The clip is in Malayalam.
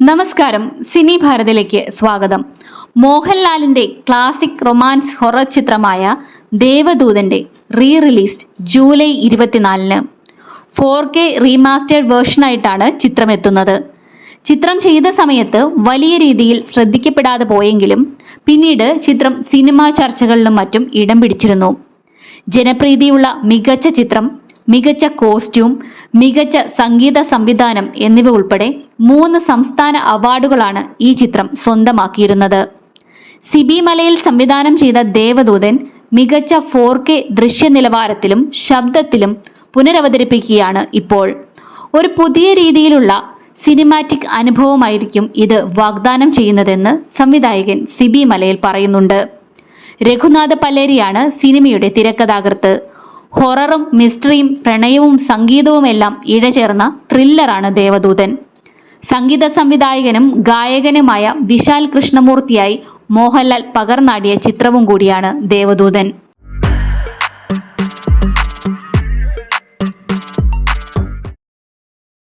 നമസ്കാരം. സിനി ഭാരതിലേക്ക് സ്വാഗതം. മോഹൻലാലിന്റെ ക്ലാസിക് റൊമാൻസ് ഹൊറർ ചിത്രമായ ദേവദൂതന്റെ റീ റിലീസ് ജൂലൈ ഇരുപത്തിനാലിന് ഫോർ കെ റീമാസ്റ്റേഡ് വേർഷനായിട്ടാണ് ചിത്രം എത്തുന്നത് ചിത്രം ചെയ്ത സമയത്ത് വലിയ രീതിയിൽ ശ്രദ്ധിക്കപ്പെടാതെ പോയെങ്കിലും പിന്നീട് ചിത്രം സിനിമാ ചർച്ചകളിലും മറ്റും ഇടം പിടിച്ചിരുന്നു. ജനപ്രീതിയുള്ള മികച്ച ചിത്രം മികച്ച കോസ്റ്റ്യൂം മികച്ച സംഗീത സംവിധാനം എന്നിവ ഉൾപ്പെടെ മൂന്ന് സംസ്ഥാന അവാർഡുകളാണ് ഈ ചിത്രം സ്വന്തമാക്കിയിരുന്നത്. സിബി മലയിൽ സംവിധാനം ചെയ്ത ദേവദൂതൻ മികച്ച ഫോർ കെ ദൃശ്യ നിലവാരത്തിലും ശബ്ദത്തിലും പുനരവതരിപ്പിക്കുകയാണ് ഇപ്പോൾ. ഒരു പുതിയ രീതിയിലുള്ള സിനിമാറ്റിക് അനുഭവമായിരിക്കും ഇത് വാഗ്ദാനം ചെയ്യുന്നതെന്ന് സംവിധായകൻ സിബി മലയിൽ പറയുന്നുണ്ട്. രഘുനാഥ് പല്ലേരിയാണ് സിനിമയുടെ തിരക്കഥാകൃത്ത്. ഹൊററും മിസ്റ്ററിയും പ്രണയവും സംഗീതവുമെല്ലാം ഇഴചേർന്ന ത്രില്ലറാണ് ദേവദൂതൻ. സംഗീത സംവിധായകനും ഗായകനുമായ വിശാൽ കൃഷ്ണമൂർത്തിയായി മോഹൻലാൽ പകർന്നാടിയ ചിത്രവും കൂടിയാണ് ദേവദൂതൻ.